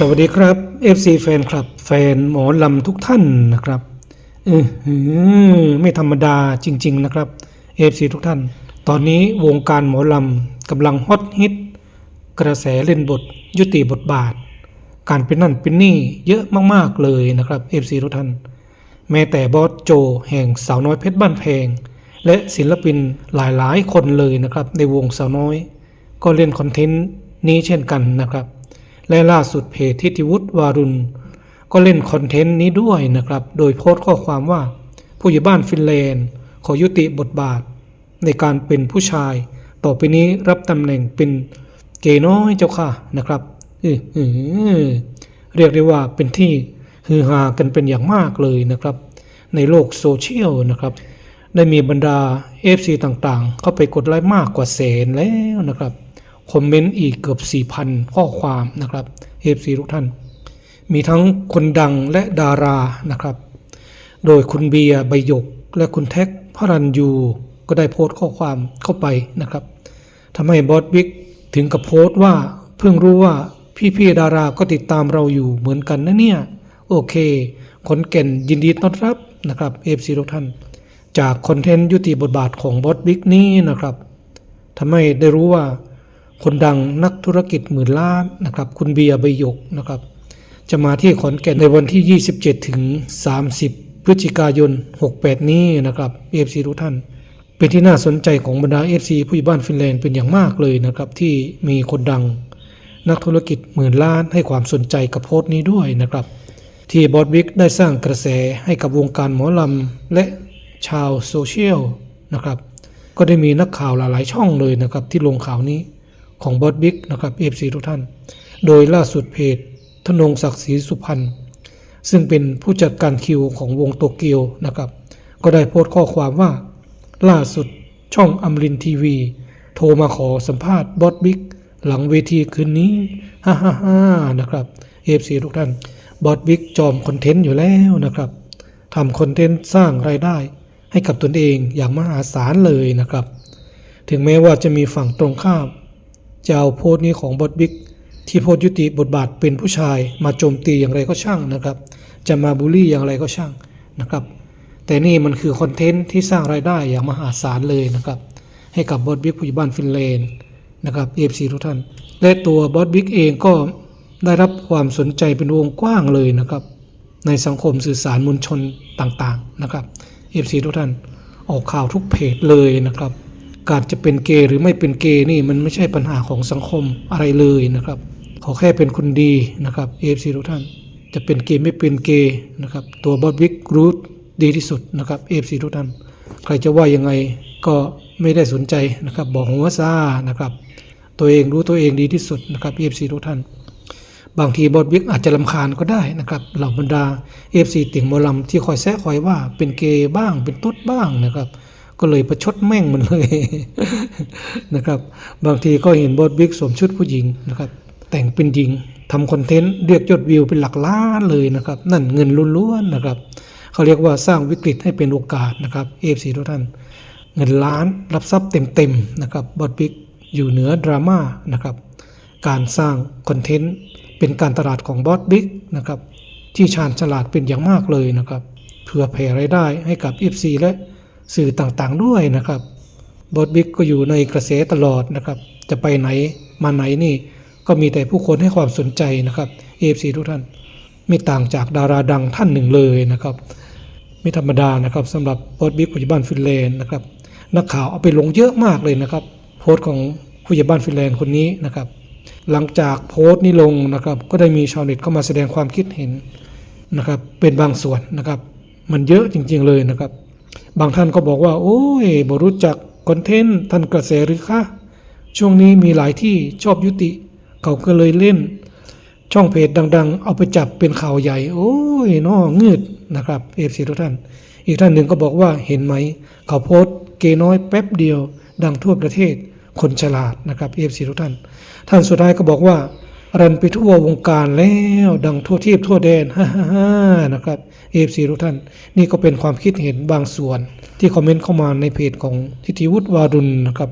สวัสดีครับ FC แฟนคลับ แฟนหมอลำทุกท่านนะครับเออไม่ธรรมดาจริง ๆ นะครับ FC ทุกท่าน ตอนนี้วงการหมอลำกำลังฮอตฮิตกระแสเล่นบทยุติบทบาท การเป็นนั่นเป็นนี่เยอะมากๆเลยนะครับ FC ทุกท่าน แม้แต่บอสโจแห่งสาวน้อยเพชรบ้านแพง และศิลปินหลายๆ คนเลยนะครับ ในวงสาวน้อย ก็เล่นคอนเทนต์นี้เช่นกันนะครับ และล่าสุดเพจทิติวุฒิวารุณ ก็เล่นคอนเทนต์นี้ด้วยนะครับ โดยโพสต์ข้อความว่า ผู้ใหญ่บ้านฟินแลนด์ ขอยุติบทบาท ในการเป็นผู้ชาย ต่อไปนี้รับตำแหน่งเป็นเกย์น้อยเจ้าค่ะนะครับอือเรียกได้ว่าเป็นที่ฮือฮากันเป็นอย่างมากเลยนะครับ ในโลกโซเชียลนะครับ ได้มีบรรดา FC ต่างๆ เข้าไปกดไลค์มากกว่าแสนแล้วนะครับ คอมเมนต์อีกเกือบ 4,000 ข้อความนะครับ FC ทุกท่าน มีทั้งคนดังและดารานะครับ โดยคุณเบียร์ใบยก และคุณแท็กพระรันยูก็ได้โพสต์ข้อความเข้าไปนะครับทำให้บอสบิ๊กถึงกับโพสต์ว่าเพิ่งรู้ว่าพี่ๆดาราก็ติดตามเราอยู่เหมือนกันนะเนี่ย โอเคขนแก่นยินดีต้อนรับนะครับ FC ทุกท่าน จากคอนเทนต์ยุติบทบาทของบอสบิ๊กนี้นะครับทำให้ได้รู้ว่า คนดังนักธุรกิจหมื่นล้านนะครับคุณเบียร์ใบยกนะครับจะมาที่ขอนแก่นในวันที่ 27 ถึง 30 พฤศจิกายน 68 นี้นะครับ FC ทุกท่าน เป็นที่น่าสนใจของบรรดา FC ผู้ใหญ่บ้านฟินแลนด์เป็นอย่างมากเลยนะครับที่มีคนดังนักธุรกิจหมื่นล้านให้ความสนใจกับโพสต์นี้ด้วยนะครับ ที่บอสบิ๊กได้สร้างกระแสให้กับวงการหมอลำและชาวโซเชียลนะครับ ก็ได้มีนักข่าวหลายๆช่องเลยนะครับที่ลงข่าวนี้ ของบอสบิ๊กนะครับเอฟซีทุกท่าน โดยล่าสุดเพจธนงศักดิ์ศรีสุพรรณซึ่งเป็นผู้จัดการคิวของวงโตเกียวนะครับ ก็ได้โพสต์ข้อความว่า ล่าสุดช่องอมรินทีวี โทรมาขอสัมภาษณ์บอสบิ๊กหลังเวทีคืนนี้ฮ่าฮ่าฮ่านะครับเอฟซีทุกท่านบอสบิ๊กจอมคอนเทนต์อยู่แล้วนะครับทำคอนเทนต์สร้างรายได้ ให้กับตนเองอย่างมหาศาลเลยนะครับ ถึงแม้ว่าจะมีฝั่งตรงข้าม จะเอาโพสต์นี้ของบอสบิ๊กที่โพสต์ยุติบทบาทเป็นผู้ชาย มาโจมตีอย่างไรก็ช่างนะครับ จะมาบูลลี่อย่างไรก็ช่างนะครับ แต่นี่มันคือคอนเทนต์ที่สร้างรายได้อย่างมหาศาลเลยนะครับ ให้กับบอสบิ๊กผู้ใหญ่บ้านฟินแลนด์นะครับเอฟซีทุกท่าน และตัวบอสบิ๊กเองก็ได้รับความสนใจเป็นวงกว้างเลยนะครับ ในสังคมสื่อสารมวลชนต่างๆนะครับเอฟซีทุกท่านออกข่าวทุกเพจเลยนะครับ การจะเป็นเกย์หรือไม่เป็นเกย์นี่มันไม่ใช่ปัญหาของสังคมอะไรเลยนะครับ ขอแค่เป็นคนดีนะครับเอฟซีทุกท่าน จะเป็นเกย์ไม่เป็นเกย์นะครับ ตัวบอสบิ๊กรู้ดีที่สุดนะครับเอฟซีทุกท่านใครจะว่ายังไงก็ไม่ได้สนใจนะครับ บอกหัวซ่านะครับ ตัวเองรู้ตัวเองดีที่สุดนะครับเอฟซีทุกท่านบางทีบอสบิ๊กอาจจะลำคาญก็ได้นะครับเหล่าบรรดาเอฟซีติ่งมอลำที่คอยแซะคอยว่าเป็นเกย์บ้างเป็นตุ๊ดบ้างนะครับ ก็เลยประชดแม่งมันเลยนะครับ บางทีก็เห็นบอสบิ๊กสวมชุดผู้หญิงนะครับ แต่งเป็นหญิงทำคอนเทนต์เรียกยอดวิวเป็นหลักล้านเลยนะครับ นั่นเงินล้วนๆนะครับ เขาเรียกว่าสร้างวิกฤตให้เป็นโอกาสนะครับเอฟซีทุกท่าน เงินล้านรับทรัพย์เต็มๆนะครับบอสบิ๊กอยู่เหนือดราม่านะครับ การสร้างคอนเทนต์เป็นการตลาดของบอสบิ๊กนะครับที่ชาญฉลาดเป็นอย่างมากเลยนะครับเพื่อแผ่รายได้ให้กับ FC และ สื่อต่างๆด้วยนะครับบอสบิ๊กก็อยู่ในกระแสตลอดนะครับ จะไปไหนมาไหนนี่ก็มีแต่ผู้คนให้ความสนใจนะครับ FC ทุกท่าน ไม่ต่างจากดาราดังท่านหนึ่งเลยนะครับ ไม่ธรรมดานะครับสำหรับบอสบิ๊กผู้ใหญ่บ้านฟินแลนด์นะครับนักข่าวเอาไปลงเยอะมากเลยนะครับ โพสต์ของผู้ใหญ่บ้านฟินแลนด์คนนี้นะครับ หลังจากโพสต์นี้ลงนะครับ ก็ได้มีชาวเน็ตเข้ามาแสดงความคิดเห็นนะครับ เป็นบางส่วนนะครับ มันเยอะจริงๆเลยนะครับ บางท่านก็บอกว่า โอ้ยบรู้จักคอนเทนต์ท่านกระแสหรือคะช่วงนี้มีหลายที่ชอบยุติ เขาก็เลยเล่น ช่องเพจดัง ๆ เอาไปจับเป็นข่าวใหญ่ โอ้ยน้อเงืดนะครับเอฟซีทุกท่าน อีกท่านหนึ่งก็บอกว่าเห็นไหม เขาโพสเกน้อยแป๊บเดียว ดังทั่วประเทศคนฉลาดนะครับเอฟซีทุกท่าน ท่านสุดท้ายก็บอกว่า รันไปทั่ววงการแล้วดังทั่วทีบทั่วแดนฮ่าฮ่าฮ่านะครับเอฟซีทุกท่าน นี่ก็เป็นความคิดเห็นบางส่วนที่คอมเมนต์เข้ามาในเพจของทิติวุฒิวารุณนะครับ